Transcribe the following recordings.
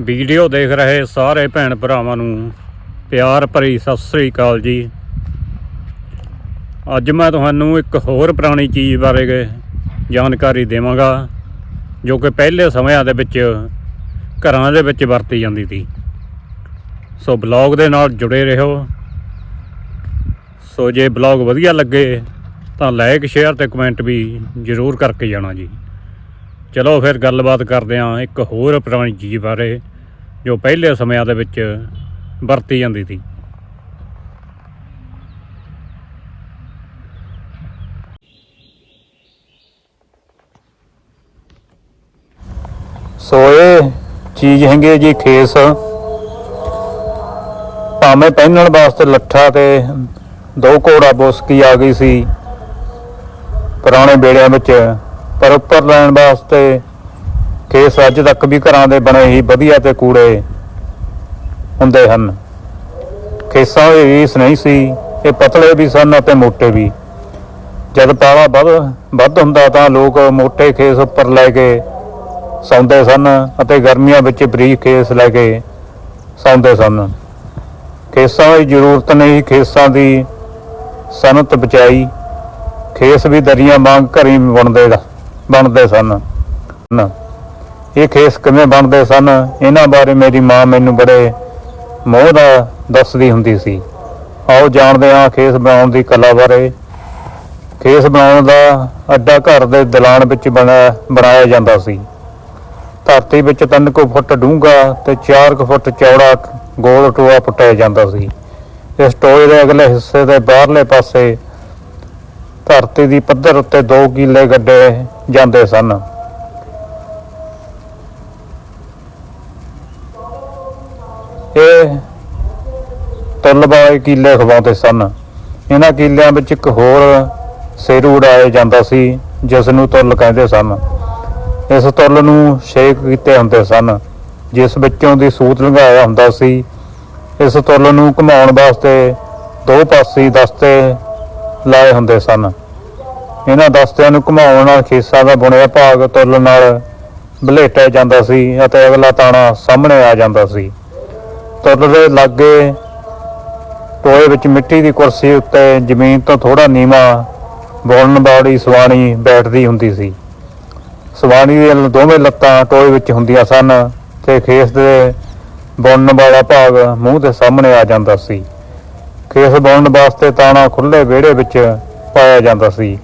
Video ਦੇਖ ਰਹੇ ਸਾਰੇ ਭੈਣ ਭਰਾਵਾਂ ਨੂੰ। ਪਿਆਰ ਭਰੀ ਸਤਿ ਸ੍ਰੀ ਅਕਾਲ ਜੀ। ਅੱਜ ਮੈਂ ਤੁਹਾਨੂੰ ਇੱਕ ਹੋਰ ਪੁਰਾਣੀ ਚੀਜ਼ ਬਾਰੇ ਜਾਣਕਾਰੀ ਦੇਵਾਂਗਾ, ਜੋ ਕਿ ਪਹਿਲੇ ਸਮਿਆਂ ਦੇ ਵਿੱਚ ਘਰਾਂ ਦੇ ਵਿੱਚ ਵਰਤੀ ਜਾਂਦੀ ਸੀ। ਸੋ ਬਲੌਗ ਦੇ ਨਾਲ ਜੁੜੇ ਰਹੋ। ਸੋ ਜੇ ਬਲੌਗ ਵਧੀਆ ਲੱਗੇ ਤਾਂ ਲਾਈਕ, ਸ਼ੇਅਰ ਤੇ ਕਮੈਂਟ ਵੀ ਜ਼ਰੂਰ ਕਰਕੇ ਜਾਣਾ ਜੀ। ਚਲੋ ਫਿਰ ਗੱਲਬਾਤ ਕਰਦੇ ਹਾਂ ਇੱਕ ਹੋਰ ਪੁਰਾਣੀ ਚੀਜ਼ ਬਾਰੇ। ਜੋ ਪਹਿਲੇ ਸਮਿਆਂ ਦੇ ਵਿੱਚ ਵਰਤੀ ਜਾਂਦੀ ਸੀ। ਸੋਏ ਚੀਜ਼ ਹੈਗੀ ਹੈ ਜੀ ਖੇਸ। ਭਾਵੇਂ ਪਹਿਨਣ ਵਾਸਤੇ ਲੱਠਾ ਤੇ ਦੋ ਘੋੜਾ ਬੋਸਕੀ ਆ ਗਈ ਸੀ ਪੁਰਾਣੇ ਬੇੜਿਆਂ ਵਿੱਚ, ਪਰ ਉੱਪਰ ਲੈਣ ਵਾਸਤੇ ਕੇਸ ਅੱਜ ਤੱਕ ਵੀ ਘਰਾਂ ਦੇ ਬਣੇ ਹੀ ਵਧੀਆ ਤੇ ਕੂੜੇ ਹੁੰਦੇ ਹਨ। ਕੇਸਾਂ ਦੀ ਰੀਸ ਨਹੀਂ ਸੀ, ਇਹ ਪਤਲੇ ਵੀ ਸਨ ਅਤੇ ਮੋਟੇ ਵੀ। ਜਦ ਪਾਲਾ ਵੱਧ ਵੱਧ ਹੁੰਦਾ ਤਾਂ ਲੋਕ ਮੋਟੇ ਖੇਸ ਉੱਪਰ ਲੈ ਕੇ ਸੌਂਦੇ ਸਨ ਅਤੇ ਗਰਮੀਆਂ ਵਿੱਚ ਬਰੀਕ ਖੇਸ ਲੈ ਕੇ ਸੌਂਦੇ ਸਨ। ਖੇਸਾਂ ਦੀ ਜ਼ਰੂਰਤ ਨਹੀਂ ਖੇਸਾਂ ਦੀ ਸਨਤ ਬਚਾਈ। ਖੇਸ ਵੀ ਦਰੀਆਂ ਵਾਂਗ ਘਰੀ ਬਣਦੇ ਬਣਦੇ ਸਨ। ਨਾ ਇਹ ਖੇਸ ਕਿਵੇਂ ਬਣਦੇ ਸਨ? ਇਹਨਾਂ ਬਾਰੇ ਮੇਰੀ ਮਾਂ ਮੈਨੂੰ ਬੜੇ ਮੋਹ ਦਾ ਦੱਸਦੀ ਹੁੰਦੀ ਸੀ। ਆਓ ਜਾਣਦੇ ਹਾਂ ਖੇਸ ਬਣਾਉਣ ਦੀ ਕਲਾ ਬਾਰੇ। ਖੇਸ ਬਣਾਉਣ ਦਾ ਅੱਡਾ ਘਰ ਦੇ ਦਲਾਨ ਵਿੱਚ ਬਣਾ- ਬਣਾਇਆ ਜਾਂਦਾ ਸੀ। ਧਰਤੀ ਵਿੱਚ 3 ਕੁ ਫੁੱਟ ਡੂੰਘਾ ਤੇ 4 ਕੁ ਫੁੱਟ ਚੌੜਾ ਗੋਲ ਟੋਆ ਪੁੱਟਿਆ ਜਾਂਦਾ ਸੀ। ਇਸ ਟੋਏ ਦੇ ਅਗਲੇ ਹਿੱਸੇ ਦੇ ਬਾਹਰਲੇ ਪਾਸੇ ਧਰਤੀ ਦੀ ਪੱਧਰ ਉੱਤੇ 2 ਕਿੱਲੇ ਗੱਡੇ ਜਾਂਦੇ ਸਨ। ਇਹ ਤੁਲਬਾਏ ਕਿੱਲੇ ਖਵਾਉਂਦੇ ਸਨ। ਇਹਨਾਂ ਕੀਲਿਆਂ ਵਿੱਚ ਇੱਕ ਹੋਰ ਸਿਰ ਉਡਾਇਆ ਜਾਂਦਾ ਸੀ ਜਿਸ ਨੂੰ ਤੁਲ ਕਹਿੰਦੇ ਸਨ। ਇਸ ਤੁਲ ਨੂੰ ਸ਼ੇਕ ਕੀਤੇ ਹੁੰਦੇ ਸਨ, ਜਿਸ ਵਿੱਚੋਂ ਦੀ ਸੂਤ ਲੰਘਾਇਆ ਹੁੰਦਾ ਸੀ। ਇਸ ਤੁਲ ਨੂੰ ਘੁਮਾਉਣ ਵਾਸਤੇ ਦੋ ਪਾਸੇ ਦਸਤੇ ਲਾਏ ਹੁੰਦੇ ਸਨ। ਇਹਨਾਂ ਦਸਤਿਆਂ ਨੂੰ ਘੁਮਾਉਣ ਨਾਲ ਖੇਸਾਂ ਦਾ ਬੁਣਿਆ ਭਾਗ ਤੁਲ ਨਾਲ ਬਲੇਟਿਆ ਜਾਂਦਾ ਸੀ ਅਤੇ ਅਗਲਾ ਤਾਣਾ ਸਾਹਮਣੇ ਆ ਜਾਂਦਾ ਸੀ। ਤੁੱਲ ਦੇ ਲਾਗੇ ਟੋਏ ਵਿੱਚ ਮਿੱਟੀ ਦੀ ਕੁਰਸੀ ਉੱਤੇ ਜ਼ਮੀਨ ਤੋਂ ਥੋੜਾ ਨੀਵਾ ਬੋਲਣ ਵਾਲੀ ਸਵਾਣੀ ਬੈਠਦੀ ਹੁੰਦੀ ਸੀ। ਸਵਾਣੀ ਦੀਆਂ ਦੋਵੇਂ ਲੱਤਾਂ ਟੋਏ ਵਿੱਚ ਹੁੰਦੀਆਂ ਸਨ ਤੇ ਖੇਸ ਦੇ ਬੁਣਨ ਵਾਲਾ ਭਾਗ ਮੂੰਹ ਦੇ ਸਾਹਮਣੇ ਆ ਜਾਂਦਾ ਸੀ। ਖੇਸ ਬੁਣਨ ਵਾਸਤੇ ਤਾਣਾ ਖੁੱਲੇ ਵਿਹੜੇ ਵਿੱਚ ਪਾਇਆ ਜਾਂਦਾ ਸੀ।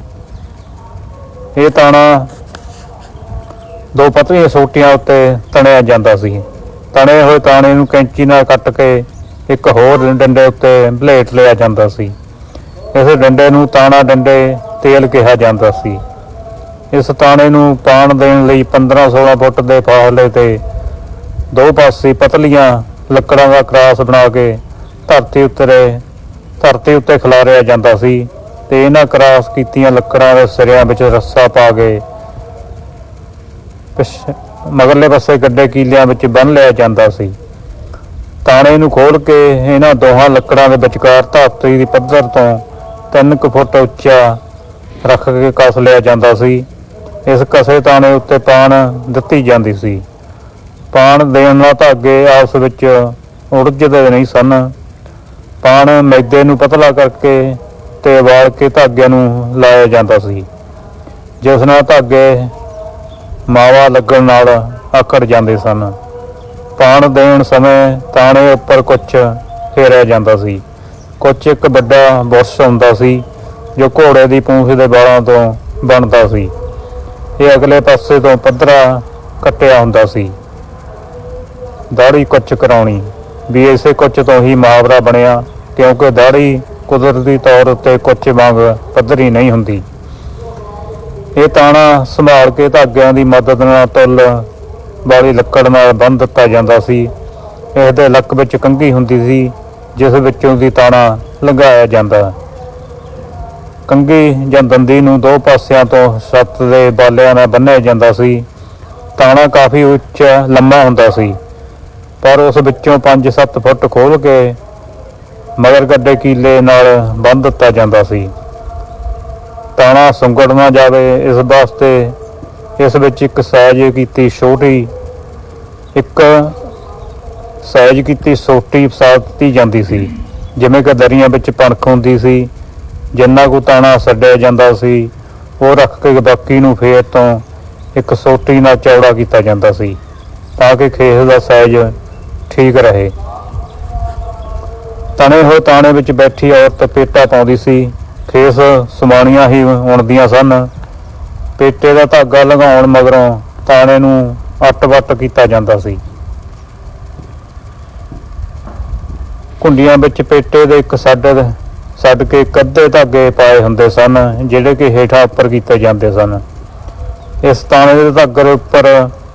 ਇਹ ਤਾਣਾ ਦੋ ਪਤਲੀਆਂ ਸੋਟੀਆਂ ਉੱਤੇ ਤਣਿਆ ਜਾਂਦਾ ਸੀ। ਤਣੇ ਹੋਏ ਤਾਣੇ ਨੂੰ ਕੈਂਚੀ ਨਾਲ ਕੱਟ ਕੇ ਇੱਕ ਹੋਰ ਡੰਡੇ ਉੱਤੇ ਬਲੇਟ ਲਿਆ ਜਾਂਦਾ ਸੀ। ਇਸ ਡੰਡੇ ਨੂੰ ਤਾਣਾ ਡੰਡੇ ਤੇਲ ਕਿਹਾ ਜਾਂਦਾ ਸੀ। ਇਸ ਤਾਣੇ ਨੂੰ ਪਾਣ ਦੇਣ ਲਈ 15-16 ਫੁੱਟ ਦੇ ਫਾਸਲੇ ਤੇ ਦੋ ਪਾਸੇ ਪਤਲੀਆਂ ਲੱਕੜਾਂ ਦਾ ਕਰਾਸ ਬਣਾ ਕੇ ਧਰਤੀ ਉੱਤੇ ਧਰਤੀ ਉੱਤੇ ਖਿਲਾਰਿਆ ਜਾਂਦਾ ਸੀ ਤੇ ਇਹਨਾਂ ਕਰਾਸ ਕੀਤੀਆਂ ਲੱਕੜਾਂ ਦੇ ਸਿਰਿਆਂ ਵਿੱਚ ਰੱਸਾ ਪਾ ਕੇ ਪਿਛ- ਮਗਰਲੇ ਪਾਸੇ ਗੱਡੇ ਕੀਲਿਆਂ ਵਿੱਚ ਬੰਨ ਲਿਆ ਜਾਂਦਾ ਸੀ। ਤਾਣੇ ਨੂੰ ਖੋਲ ਕੇ ਇਹਨਾਂ ਦੋਹਾਂ ਲੱਕੜਾਂ ਦੇ ਵਿਚਕਾਰ ਧਰਤੀ ਦੀ ਪੱਧਰ ਤੋਂ 3 ਕੁ ਫੁੱਟ ਉੱਚਾ ਰੱਖ ਕੇ ਕਸ ਲਿਆ ਜਾਂਦਾ ਸੀ। ਇਸ ਕਸੇ ਤਾਣੇ ਉੱਤੇ ਪਾਣ ਦਿੱਤੀ ਜਾਂਦੀ ਸੀ। ਪਾਣ ਦੇਣ ਨਾਲ ਧਾਗੇ ਆਪਸ ਵਿੱਚ ਉਲਝਦੇ ਨਹੀਂ ਸਨ। ਪਾਣ ਮੈਦੇ ਨੂੰ ਪਤਲਾ ਕਰਕੇ ਤੇ ਵਾਲ ਕੇ ਧਾਗਿਆਂ ਨੂੰ ਲਾਇਆ ਜਾਂਦਾ ਸੀ। ਜਿਸ ਨਾਲ ਧਾਗੇ ਮਾਵਾ ਲੱਗਣ ਨਾਲ ਆਕੜ ਜਾਂਦੇ ਸਨ। ਪਾਣ ਦੇਣ ਸਮੇਂ ਤਾਣੇ ਉੱਪਰ ਕੁਛ ਫੇਰਿਆ ਜਾਂਦਾ ਸੀ। ਕੁਝ ਇੱਕ ਵੱਡਾ ਬੁਰਸ਼ ਹੁੰਦਾ ਸੀ, ਜੋ ਘੋੜੇ ਦੀ ਪੂੰਛ ਦੇ ਬਾਲਾਂ ਤੋਂ ਬਣਦਾ ਸੀ। ਇਹ ਅਗਲੇ ਪਾਸੇ ਤੋਂ ਪੱਧਰਾ ਕੱਟਿਆ ਹੁੰਦਾ ਸੀ। ਦਾੜੀ ਕੁਛ ਕਰਾਉਣੀ, ਵੀ ਇਸੇ ਕੁਛ ਤੋਂ ਹੀ ਮੁਹਾਵਰਾ ਬਣਿਆ, ਕਿਉਂਕਿ ਦਾੜੀ ਕੁਦਰਤੀ ਤੌਰ ਉੱਤੇ ਕੁੱਚ ਵਾਂਗ ਪੱਧਰੀ ਨਹੀਂ ਹੁੰਦੀ। ਇਹ ਤਾਣਾ ਸੰਭਾਲ ਕੇ ਧਾਗਿਆਂ ਦੀ ਮਦਦ ਨਾਲ ਤੁਲ ਵਾਲੀ ਲੱਕੜ ਨਾਲ ਬੰਨ੍ਹ ਦਿੱਤਾ ਜਾਂਦਾ ਸੀ। ਇਸ ਦੇ ਲੱਕ ਵਿੱਚ ਕੰਘੀ ਹੁੰਦੀ ਸੀ, ਜਿਸ ਵਿੱਚੋਂ ਦੀ ਤਾਣਾ ਲੰਘਾਇਆ ਜਾਂਦਾ। ਕੰਘੀ ਜਾਂ ਦੰਦੀ ਨੂੰ ਦੋ ਪਾਸਿਆਂ ਤੋਂ ਛੱਤ ਦੇ ਬਾਲਿਆਂ ਨਾਲ ਬੰਨ੍ਹਿਆ ਜਾਂਦਾ ਸੀ। ਤਾਣਾ ਕਾਫੀ ਉੱਚਾ ਲੰਮਾ ਹੁੰਦਾ ਸੀ, ਪਰ ਉਸ ਵਿੱਚੋਂ 5-7 ਫੁੱਟ ਖੋਲ ਕੇ ਮਗਰ ਗੱਡੇ ਕੀਲੇ ਨਾਲ ਬੰਨ੍ਹ ਦਿੱਤਾ ਜਾਂਦਾ ਸੀ। ਤਾਣਾ ਸੁੰਗੜ ਨਾ ਜਾਵੇ, ਇਸ ਵਾਸਤੇ ਇਸ ਵਿੱਚ ਇੱਕ ਸਾਈਜ਼ ਕੀਤੀ ਛੋਟੀ, ਇੱਕ ਸਾਈਜ਼ ਕੀਤੀ ਸੋਟੀ ਫਸਾ ਦਿੱਤੀ ਜਾਂਦੀ ਸੀ। ਜਿਵੇਂ ਕਿ ਦਰੀਆਂ ਵਿੱਚ ਪਣਖ ਹੁੰਦੀ ਸੀ, ਜਿੰਨਾ ਕੁ ਤਾਣਾ ਛੱਡਿਆ ਜਾਂਦਾ ਸੀ, ਉਹ ਰੱਖ ਕੇ ਬਾਕੀ ਨੂੰ ਫੇਰ ਤੋਂ ਇੱਕ ਸੋਟੀ ਨਾਲ ਚੌੜਾ ਕੀਤਾ ਜਾਂਦਾ ਸੀ, ਤਾਂ ਕਿ ਖੇਸ ਦਾ ਸਾਈਜ਼ ਠੀਕ ਰਹੇ। ਤਣੇ ਹੋਏ ਤਾਣੇ ਵਿੱਚ ਬੈਠੀ ਔਰਤ ਪੇਟਾ ਪਾਉਂਦੀ ਸੀ। ਖੇਸ ਸਮਾਣੀਆਂ ਹੀ ਉਣਦੀਆਂ ਸਨ। ਪੇਟੇ ਦਾ ਧਾਗਾ ਲਗਾਉਣ ਮਗਰੋਂ ਤਾਣੇ ਨੂੰ ਅੱਟ-ਵੱਟ ਕੀਤਾ ਜਾਂਦਾ ਸੀ। ਕੁੰਡੀਆਂ ਵਿੱਚ ਪੇਟੇ ਦੇ ਇੱਕ ਸੱਡ ਸੱਡ ਕੇ ਕੱਦੇ ਧਾਗੇ ਪਾਏ ਹੁੰਦੇ ਸਨ, ਜਿਹੜੇ ਕਿ ਹੇਠਾਂ ਉੱਪਰ ਕੀਤੇ ਜਾਂਦੇ ਸਨ। ਇਸ ਤਾਣੇ ਦੇ ਧਾਗੇ ਉੱਪਰ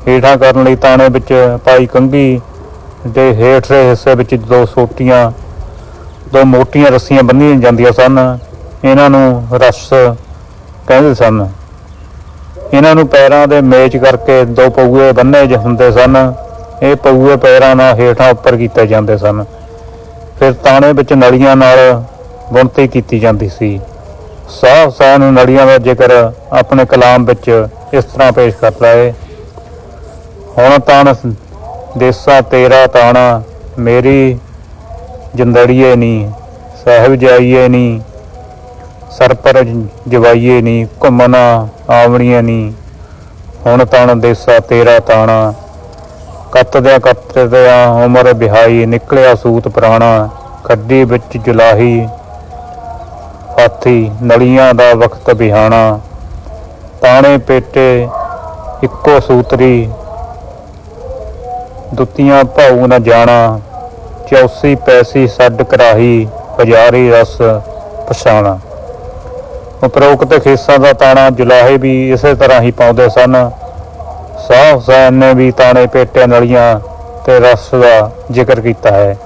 ਹੇਠਾਂ ਕਰਨ ਲਈ ਤਾਣੇ ਵਿੱਚ ਪਾਈ ਕੰਘੀ ਦੇ ਹੇਠਲੇ ਹਿੱਸੇ ਵਿੱਚ ਦੋ ਸੋਟੀਆਂ ਦੋ ਮੋਟੀਆਂ ਰੱਸੀਆਂ ਬੰਨੀਆਂ ਜਾਂਦੀਆਂ ਸਨ। ਇਹਨਾਂ ਨੂੰ ਰਸ ਕਹਿੰਦੇ ਸਨ। ਇਹਨਾਂ ਨੂੰ ਪੈਰਾਂ ਦੇ ਮੇਚ ਕਰਕੇ ਦੋ ਪਊਏ ਬੰਨੇ ਜ ਹੁੰਦੇ ਸਨ। ਇਹ ਪਊਏ ਪੈਰਾਂ ਨਾਲ ਹੇਠਾਂ ਉੱਪਰ ਕੀਤੇ ਜਾਂਦੇ ਸਨ। ਫਿਰ ਤਾਣੇ ਵਿੱਚ ਨਲੀਆਂ ਨਾਲ ਬੁਣਤੀ ਕੀਤੀ ਜਾਂਦੀ ਸੀ। ਸਾਹ ਨੂੰ ਨਲੀਆਂ ਦਾ ਜ਼ਿਕਰ ਆਪਣੇ ਕਲਾਮ ਵਿੱਚ ਇਸ ਤਰ੍ਹਾਂ ਪੇਸ਼ ਕਰਦਾ ਹੈ ਹੁਣ ਤਾਣ ਦੇਸਾ ਤੇਰਾ ਤਾਣਾ, ਮੇਰੀ ਜਿੰਦੜੀਏ ਨੀ, ਸਾਹਿਬ ਜਾਈਏ ਨੀ ਸਰ ਪਰ ਜਵਾਈਏ ਨੀ, ਘੁੰਮਣਾ, ਆਵਣੀਆਂ ਨੀ। ਹੁਣ ਤਣ ਦੇਸਾ, ਤੇਰਾ ਤਾਣਾ। ਕੱਤਦਿਆਂ ਕੱਤਦਿਆਂ ਉਮਰ ਬਿਹਾਈ, ਨਿਕਲਿਆ ਸੂਤ ਪੁਰਾਣਾ। ਖੱਡੀ ਵਿੱਚ ਜੁਲਾਹੀ। ਹਾਥੀ ਨਲੀਆਂ ਦਾ ਵਕਤ ਬਿਹਾਣਾ। ਤਾਣੇ ਪੇਟੇ ਇੱਕੋ ਸੂਤਰੀ। ਦੁੱਤੀਆਂ ਭਾਉ ਨਾ ਜਾਣਾ। ਚੌਸੀ ਪੈਸੀ ਸੱਡ ਕਰਾਹੀ, ਹਜ਼ਾਰੀ ਰਸ ਪਛਾਣਾ। ਉਪਰੋਕਤ ਖੇਸਾਂ ਦਾ ਤਾਣਾ ਜੁਲਾਹੇ ਵੀ ਇਸੇ ਤਰ੍ਹਾਂ ਹੀ ਪਾਉਂਦੇ ਸਨ। ਸਾਹ ਹੁਸੈਨ ਨੇ ਵੀ ਤਾਣੇ ਪੇਟਿਆਂ ਨਲੀਆਂ ਤੇ ਰਸ ਦਾ ਜ਼ਿਕਰ ਕੀਤਾ ਹੈ।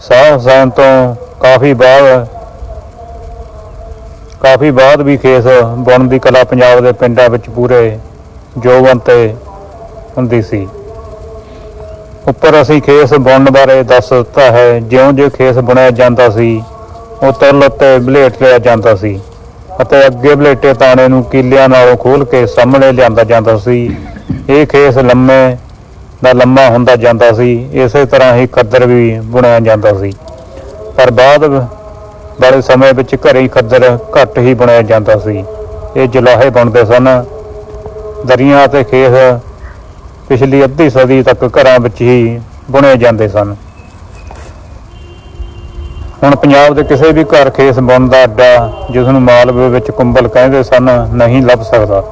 ਸਾਹ ਹੁਸੈਨ ਤੋਂ ਕਾਫੀ ਬਾਅਦ ਕਾਫੀ ਬਾਅਦ ਵੀ ਖੇਸ ਬੁਣਨ ਦੀ ਕਲਾ ਪੰਜਾਬ ਦੇ ਪਿੰਡਾਂ ਵਿੱਚ ਪੂਰੇ ਜੋਬਨ ਤੇ ਹੁੰਦੀ ਸੀ। ਉੱਪਰ ਅਸੀਂ ਖੇਸ ਬੁਣਨ ਬਾਰੇ ਦੱਸ ਦਿੱਤਾ ਹੈ, ਜਿਉਂ-ਜਿਉਂ ਖੇਸ ਬੁਣਿਆ ਜਾਂਦਾ ਸੀ ਉਹ ਤੁਰਲ ਉੱਤੇ ਬਲੇਟ ਲਿਆ ਜਾਂਦਾ ਸੀ। ਅਤੇ ਅੱਗੇ ਬਲੇਟੇ ਤਾਣੇ ਨੂੰ ਕੀਲਿਆਂ ਨਾਲੋਂ ਖੋਲ ਕੇ ਸਾਹਮਣੇ ਲਿਆਂਦਾ ਜਾਂਦਾ ਸੀ। ਇਹ ਖੇਸ ਲੰਮੇ ਦਾ ਲੰਮਾ ਹੁੰਦਾ ਜਾਂਦਾ ਸੀ। ਇਸੇ ਤਰ੍ਹਾਂ ਹੀ ਖੱਦਰ ਵੀ ਬੁਣਿਆ ਜਾਂਦਾ ਸੀ। ਪਰ ਬਾਅਦ ਵਾਲੇ ਸਮੇਂ ਵਿੱਚ ਘਰੇ ਹੀ ਖੱਦਰ ਘੱਟ ਹੀ ਬੁਣਿਆ ਜਾਂਦਾ ਸੀ। ਇਹ ਜਲਾਹੇ ਬਣਦੇ ਸਨ। ਦਰੀਆਂ ਅਤੇ ਖੇਸ ਪਿਛਲੀ ਅੱਧੀ ਸਦੀ ਤੱਕ ਘਰਾਂ ਵਿੱਚ ਹੀ ਬੁਣੇ ਜਾਂਦੇ ਸਨ। ਹੁਣ ਪੰਜਾਬ ਦੇ ਕਿਸੇ ਵੀ ਘਰ ਖੇਸ ਬੁਣਨ ਦਾ ਅੱਡਾ, ਜਿਸ ਨੂੰ ਮਾਲਵੇ ਵਿੱਚ ਕੁੰਬਲ ਕਹਿੰਦੇ ਸਨ, ਨਹੀਂ ਲੱਭ ਸਕਦਾ।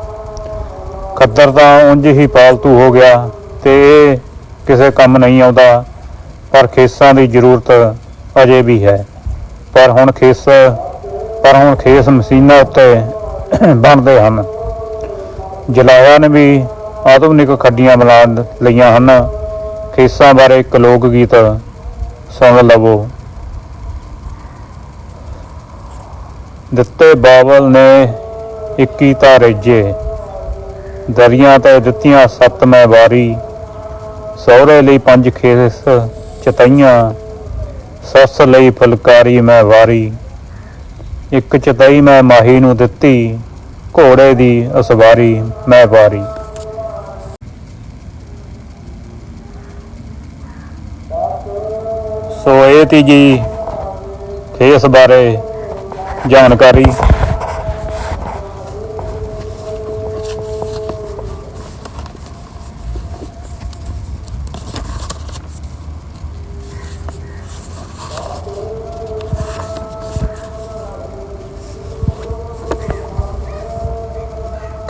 ਖੱਦਰ ਤਾਂ ਉਂਝ ਹੀ ਪਾਲਤੂ ਹੋ ਗਿਆ ਤੇ ਇਹ ਕਿਸੇ ਕੰਮ ਨਹੀਂ ਆਉਂਦਾ, ਪਰ ਖੇਸਾਂ ਦੀ ਜ਼ਰੂਰਤ ਅਜੇ ਵੀ ਹੈ। ਪਰ ਹੁਣ ਖੇਸ, ਪਰ ਹੁਣ ਖੇਸ ਮਸ਼ੀਨਾਂ ਉੱਤੇ ਬਣਦੇ ਹਨ। ਜਲਾਇਆ ਨੇ ਵੀ ਆਧੁਨਿਕ ਖੱਡੀਆਂ ਬਣਾ ਲਈਆਂ ਹਨ। ਖੇਸਾਂ ਬਾਰੇ ਇੱਕ ਲੋਕ ਗੀਤ ਸੁਣ ਲਵੋ। ਦਿੱਤੇ ਬਾਵਲ ਨੇ 21 ਤਾਰੇਜੇ ਦਰੀਆਂ ਤੇ ਦਿੱਤੀਆਂ ਸੱਤ ਮੈਂ ਵਾਰੀ। ਸਹੁਰੇ ਲਈ ਪੰਜ ਖੇਸ ਚਤਈਆਂ। ਸੱਸ ਲਈ ਫੁਲਕਾਰੀ ਮੈਂ ਵਾਰੀ। ਇੱਕ ਚਤਈ ਮੈਂ ਮਾਹੀ ਨੂੰ ਦਿੱਤੀ। ਘੋੜੇ ਦੀ ਅਸਵਾਰੀ ਮੈਂ ਵਾਰੀ। ਸੋ ਇਹ ਤੀ ਜੀ ਖੇਸ ਬਾਰੇ। ਜਾਣਕਾਰੀ।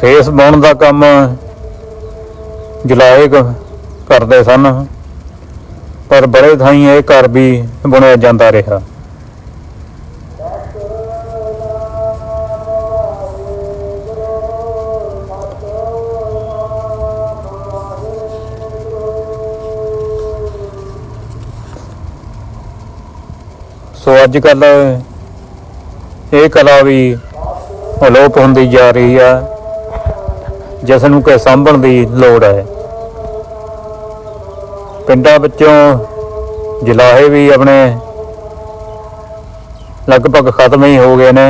ਖੇਸ ਬੁਣਨ ਦਾ ਕੰਮ ਜਲਾਏ ਕਰਦੇ ਸਨ, ਪਰ ਬੜੇ ਥਾਈਂ ਇਹ ਘਰ ਵੀ ਬੁਣਿਆ ਜਾਂਦਾ ਰਿਹਾ। ਅੱਜ ਕੱਲ ਇਹ ਕਲਾ ਵੀ ਅਲੋਪ ਹੁੰਦੀ ਜਾ ਰਹੀ ਆ, ਜਿਸ ਨੂੰ ਕਿ ਸਾਂਭਣ ਦੀ ਲੋੜ ਹੈ। ਪਿੰਡਾਂ ਵਿੱਚੋਂ ਜਲਾਹੇ ਵੀ ਆਪਣੇ ਲਗਭਗ ਖਤਮ ਹੀ ਹੋ ਗਏ ਨੇ।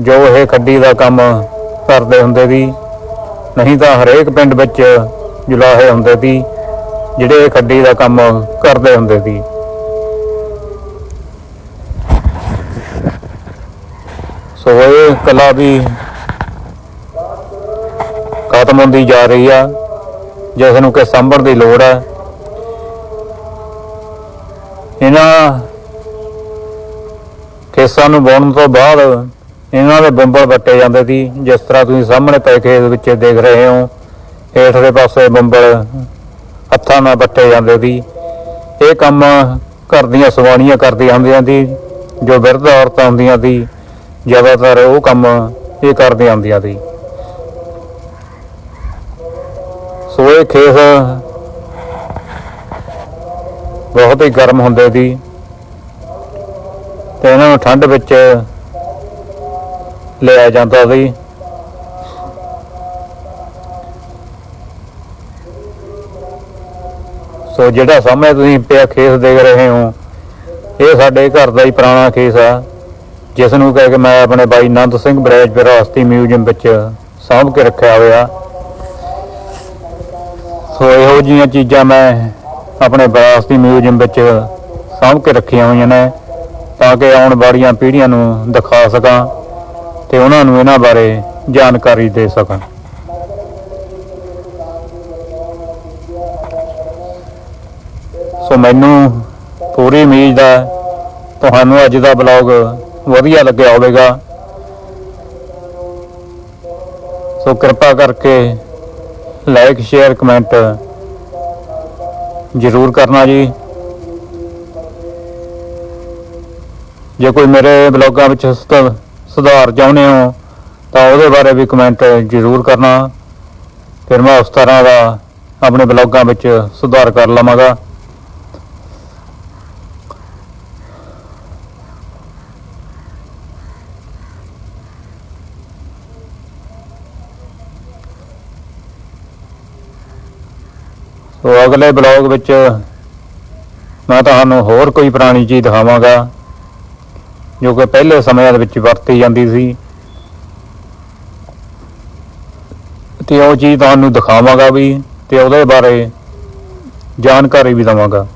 ਜੋ ਇਹ ਖੱਡੀ ਦਾ ਕੰਮ ਕਰਦੇ ਹੁੰਦੇ ਸੀ, ਨਹੀਂ ਤਾਂ ਹਰੇਕ ਪਿੰਡ ਵਿੱਚ ਜੁਲਾਹੇ ਹੁੰਦੇ ਸੀ। ਜਿਹੜੇ ਖੱਡੀ ਦਾ ਕੰਮ ਕਰਦੇ ਹੁੰਦੇ ਸੀ। ਸੋ ਇਹ ਕਲਾ ਵੀ ਖਤਮ ਹੁੰਦੀ ਜਾ ਰਹੀ ਆ, ਜਿਸ ਨੂੰ ਕਿ ਸਾਂਭਣ ਦੀ ਲੋੜ ਹੈ ਇਹਨਾਂ ਖੇਸਾਂ ਨੂੰ ਵਾਉਣ ਤੋਂ ਬਾਅਦ ਇਹਨਾਂ ਦੇ ਬੰਬਲ ਵੱਟੇ ਜਾਂਦੇ ਸੀ। ਜਿਸ ਤਰ੍ਹਾਂ ਤੁਸੀਂ ਸਾਹਮਣੇ ਪਏ ਖੇਤ ਵਿੱਚ ਦੇਖ ਰਹੇ ਹੋ, ਹੇਠਲੇ ਪਾਸੇ ਬੰਬਲ ਹੱਥਾਂ ਨਾਲ ਵੱਟੇ ਜਾਂਦੇ ਸੀ। ਇਹ ਕੰਮ ਘਰ ਦੀਆਂ ਸਵਾਣੀਆਂ ਕਰਦੀਆਂ ਹੁੰਦੀਆਂ ਸੀ, ਜੋ ਬਿਰਧ ਔਰਤਾਂ ਹੁੰਦੀਆਂ ਸੀ, ਜ਼ਿਆਦਾਤਰ ਉਹ ਕੰਮ ਇਹ ਕਰਦੀਆਂ ਹੁੰਦੀਆਂ ਸੀ। ਸੋ ਇਹ ਖੇਸ ਬਹੁਤ ਹੀ ਗਰਮ ਹੁੰਦੇ ਸੀ ਤੇ ਇਹਨਾਂ ਨੂੰ ਠੰਡ ਵਿੱਚ ਲਿਆ ਜਾਂਦਾ ਸੀ। ਸੋ ਜਿਹੜਾ ਸਾਹਮਣੇ ਤੁਸੀਂ ਪਿਆ ਖੇਸ ਦੇਖ ਰਹੇ ਹੋ, ਇਹ ਸਾਡੇ ਘਰ ਦਾ ਹੀ ਪੁਰਾਣਾ ਖੇਸ ਆ, ਜਿਸ ਨੂੰ ਕਹਿ ਕੇ ਮੈਂ ਆਪਣੇ ਬਾਈ ਨੰਦ ਸਿੰਘ ਬਰੇਜ ਵਿਰਾਸਤੀ ਮਿਊਜ਼ੀਅਮ ਵਿੱਚ ਸਾਂਭ ਕੇ ਰੱਖਿਆ ਹੋਇਆ। ਸੋ ਇਹੋ ਜਿਹੀਆਂ ਚੀਜ਼ਾਂ ਮੈਂ ਆਪਣੇ ਵਿਰਾਸਤੀ ਮਿਊਜ਼ੀਅਮ ਵਿੱਚ ਸਾਂਭ ਕੇ ਰੱਖੀਆਂ ਹੋਈਆਂ ਨੇ, ਤਾਂ ਕਿ ਆਉਣ ਵਾਲੀਆਂ ਪੀੜ੍ਹੀਆਂ ਨੂੰ ਦਿਖਾ ਸਕਾਂ ਤੇ ਉਹਨਾਂ ਨੂੰ ਇਹਨਾਂ ਬਾਰੇ ਜਾਣਕਾਰੀ ਦੇ ਸਕਾਂ। ਸੋ ਮੈਨੂੰ ਪੂਰੀ ਉਮੀਦ ਹੈ ਤੁਹਾਨੂੰ ਅੱਜ ਦਾ ਬਲੌਗ ਵਧੀਆ ਲੱਗਿਆ ਹੋਵੇਗਾ। ਸੋ ਕਿਰਪਾ ਕਰਕੇ ਲਾਈਕ ਸ਼ੇਅਰ ਕਮੈਂਟ ਜ਼ਰੂਰ ਕਰਨਾ ਜੀ। ਜੇ ਕੋਈ ਮੇਰੇ ਬਲੌਗਾਂ ਵਿੱਚ ਸੁਧ- ਸੁਧਾਰ ਚਾਹੁੰਦੇ ਹੋ ਤਾਂ ਉਹਦੇ ਬਾਰੇ ਵੀ ਕਮੈਂਟ ਜ਼ਰੂਰ ਕਰਨਾ। ਫਿਰ ਮੈਂ ਉਸ ਤਰ੍ਹਾਂ ਦਾ ਆਪਣੇ ਬਲੌਗਾਂ ਵਿੱਚ ਸੁਧਾਰ ਕਰ ਲਵਾਂਗਾ। ਸੋ ਅਗਲੇ ਬਲੌਗ ਵਿੱਚ ਮੈਂ ਤੁਹਾਨੂੰ ਹੋਰ ਕੋਈ ਪੁਰਾਣੀ ਚੀਜ਼ ਦਿਖਾਵਾਂਗਾ, ਜੋ ਕਿ ਪਹਿਲੇ ਸਮਿਆਂ ਦੇ ਵਿੱਚ ਵਰਤੀ ਜਾਂਦੀ ਸੀ। ਤੇ ਉਹ ਚੀਜ਼ ਤੁਹਾਨੂੰ ਦਿਖਾਵਾਂਗਾ ਵੀ ਤੇ ਉਹਦੇ ਬਾਰੇ ਜਾਣਕਾਰੀ ਵੀ ਦਵਾਂਗਾ।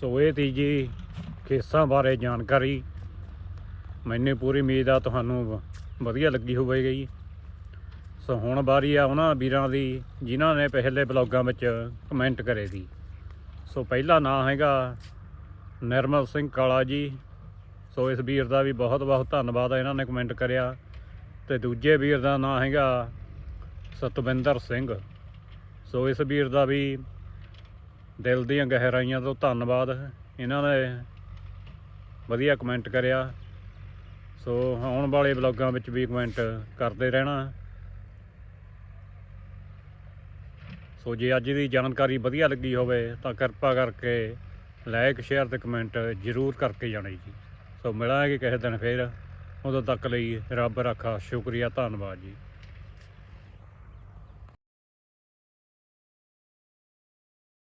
ਸੋ ਇਹ ਤੀ ਜੀ ਕੇਸਾਂ ਬਾਰੇ ਜਾਣਕਾਰੀ। ਮੈਨੂੰ ਪੂਰੀ ਉਮੀਦ ਆ ਤੁਹਾਨੂੰ ਵਧੀਆ ਲੱਗੀ ਹੋਵੇਗੀ। ਸੋ ਹੁਣ ਵਾਰੀ ਆ ਉਹਨਾਂ ਵੀਰਾਂ ਦੀ, ਜਿਨ੍ਹਾਂ ਨੇ ਪਹਿਲੇ ਬਲੌਗਾਂ ਵਿੱਚ ਕਮੈਂਟ ਕਰੇ ਸੀ। ਸੋ ਪਹਿਲਾ ਨਾਂ ਹੈਗਾ ਨਿਰਮਲ ਸਿੰਘ ਕਾਲਾ ਜੀ। ਸੋ ਇਸ ਵੀਰ ਦਾ ਵੀ ਬਹੁਤ ਬਹੁਤ ਧੰਨਵਾਦ ਆ, ਇਹਨਾਂ ਨੇ ਕਮੈਂਟ ਕਰਿਆ। ਤੇ ਦੂਜੇ ਵੀਰ ਦਾ ਨਾਮ ਹੈਗਾ ਸਤਵਿੰਦਰ ਸਿੰਘ। ਸੋ ਇਸ ਵੀਰ ਦਾ ਵੀ ਦਿਲ ਦੀਆਂ ਗਹਿਰਾਈਆਂ ਤੋਂ ਧੰਨਵਾਦ। ਇਹਨਾਂ ਨੇ ਵਧੀਆ ਕਮੈਂਟ ਕਰਿਆ। ਸੋ ਆਉਣ ਵਾਲੇ ਵਲੌਗਾਂ ਵਿੱਚ ਵੀ ਕਮੈਂਟ ਕਰਦੇ ਰਹਿਣਾ। ਸੋ ਜੇ ਅੱਜ ਦੀ ਜਾਣਕਾਰੀ ਵਧੀਆ ਲੱਗੀ ਹੋਵੇ, ਤਾਂ ਕਿਰਪਾ ਕਰਕੇ ਲਾਈਕ ਸ਼ੇਅਰ ਤੇ ਕਮੈਂਟ ਜ਼ਰੂਰ ਕਰਕੇ ਜਾਣਾ ਜੀ। ਸੋ ਮਿਲਾਂਗੇ ਕਿਸੇ ਦਿਨ ਫੇਰ। ਉਦੋਂ ਤੱਕ ਲਈ ਰੱਬ ਰੱਖਾ, ਸ਼ੁਕਰੀਆ, ਧੰਨਵਾਦ ਜੀ।